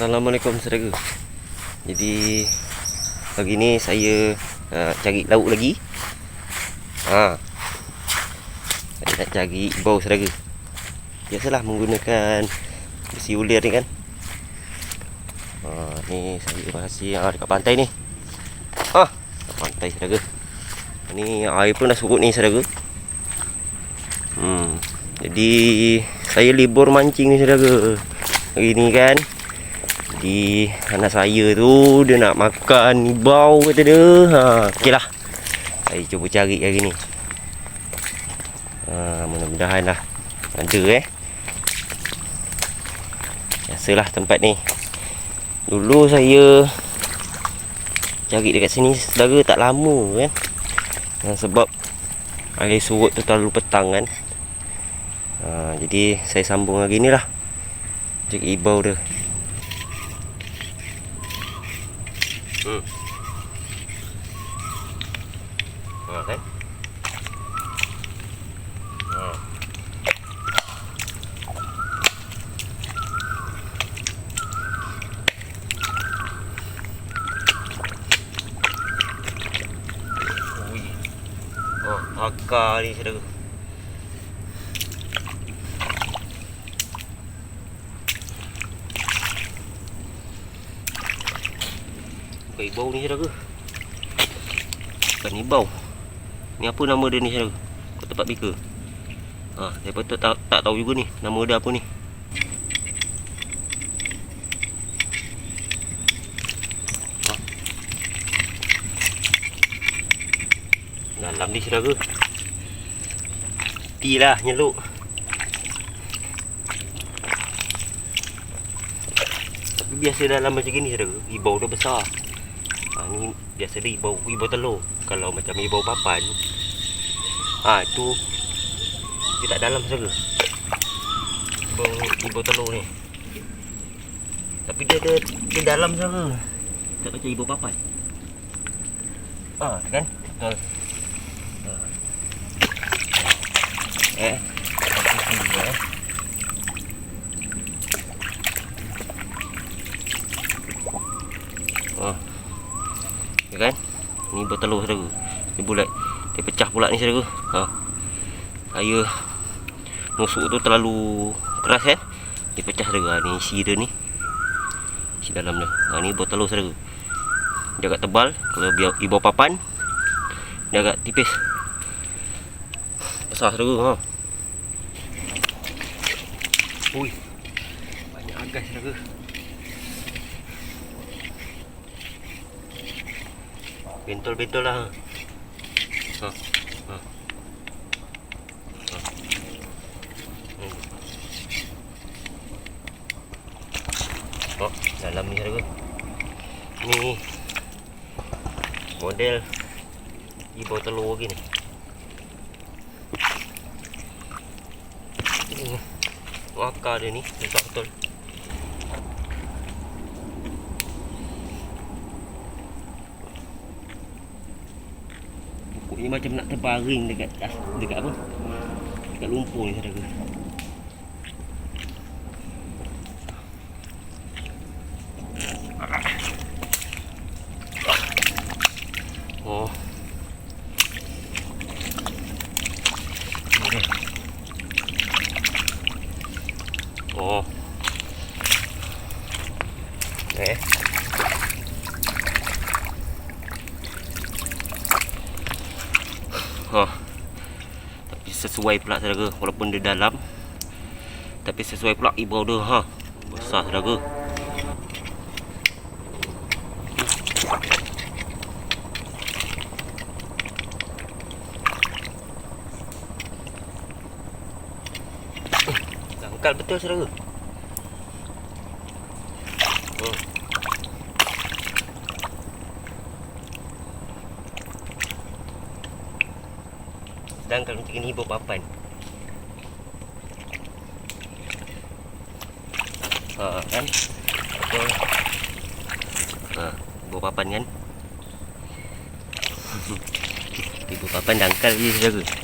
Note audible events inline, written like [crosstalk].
Assalamualaikum saudara. Jadi pagi ni saya uh, cari lauk lagi. Ha. Saya nak cari bau saudara. Biasalah menggunakan besi ulir ni kan. Ha, ni saya masih ha, dekat pantai ni. Ha, dekat pantai saudara. Ni air pun dah surut ni saudara. Hmm. Jadi saya libur mancing ni saudara. Hari ni kan Jadi anak saya tu Dia nak makan ibau kata dia. Ha, Okey lah. Saya cuba cari hari ni. Ha, Mudah-mudahan lah. Ada eh. Biasalah tempat ni. Dulu saya Cari dekat sini Saudara tak lama kan. Ha, Sebab Air surut tu terlalu petang kan. Ha, Jadi saya sambung hari ni lah. Cari ibau dia Hmm. Ha kan? Ha. Ui. Oh, akar ni saudara. Bukan ibau ni saudara. Bukan ibau. Ni apa nama dia ni saudara? Kau tempat bika. Ha, saya patut tak, tak tahu juga ni. Nama dia apa ni? Ha. Dalam ni saudara. Tilah nyeluk. Tapi biasa dalam macam ni saudara. Ibau dia besar. Ni biasa dia ibau, ibau telur. Kalau macam ibau papan. Ha, tu dia tak dalam saudara. Ibau, ibau telur ni. Tapi dia dia, dia dalam saudara. Tak macam ibau papan. Ha, kan? Ha. Ha. Eh. Eh. Kan? Ni bertelur saudara. Dia bulat. Dia pecah pula ni saudara. Ha. Saya nusuk tu terlalu keras kan? Dia pecah saudara. Ni isi dia ni. Isi dalam dia. Ha ni bertelur saudara. Dia agak tebal kalau biar ibu papan. Dia agak tipis. Besar saudara ha. Ui. Banyak agas saudara. Bentol-bentol lah. Ha. Ha. Ha. Hmm. Oh, dalam ni saudara. Ni model ibu telur lagi ni. Wakar dia ni besar betul. Pokok ni macam nak terbaring dekat dekat apa? Dekat lumpur ni saudara. Oh. Oh. Eh. Ha. Tapi sesuai pula saudara walaupun dia dalam. Tapi sesuai pula ibau dia ha. Besar saudara. Dangkal betul saudara. Hmm. Dangkal macam ni ibu papan. Ha kan? Ha, ibu papan kan? [laughs] ibu papan dangkal je saudara.